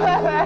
Oh,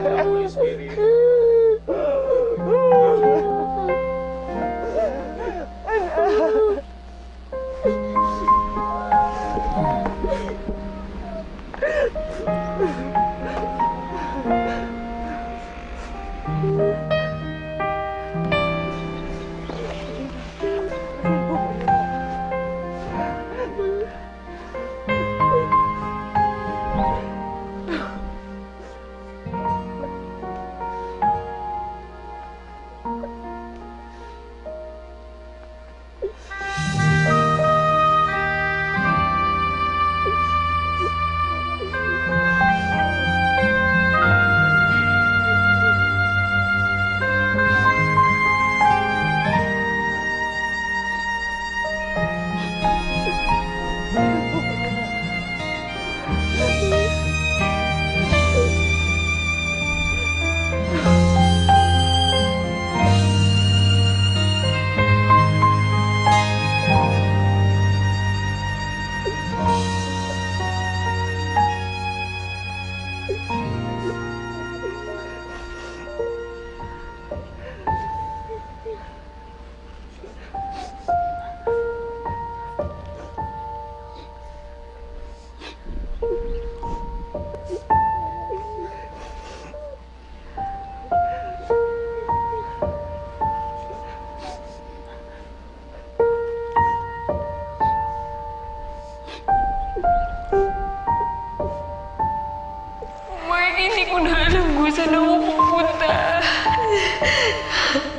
na kung saan ako pupunta.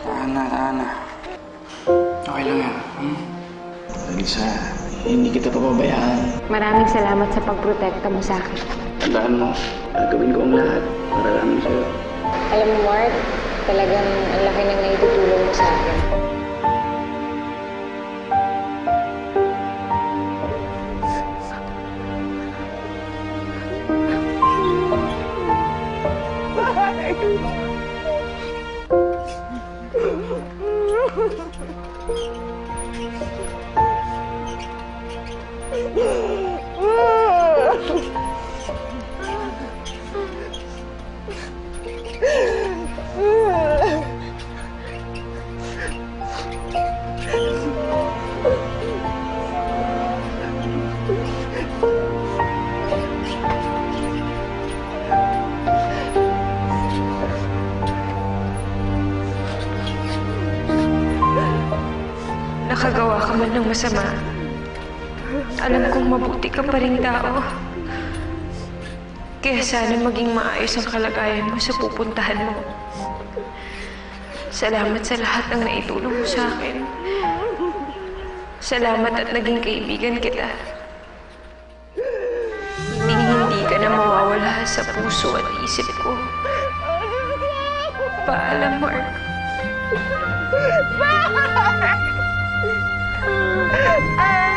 Ana, Ana. Okay lang yan. Hmm? Alisa, hindi kita papabayaan. Maraming salamat sa pagprotekta mo sa akin. Tandaan mo, gagawin ko ang lahat para lang sa'yo. Alam mo, Mark, talagang ang laki ng Yeah. Man ng masama. Alam kong mabuti ka pa rin tao. Kaya sana maging maayos ang kalagayan mo sa pupuntahan mo. Salamat sa lahat ng naitulong mo sa akin. Salamat at naging kaibigan kita. Hindi hindi ka na mawawala sa puso at isip ko. Paalam, Mark. 嗯，哎。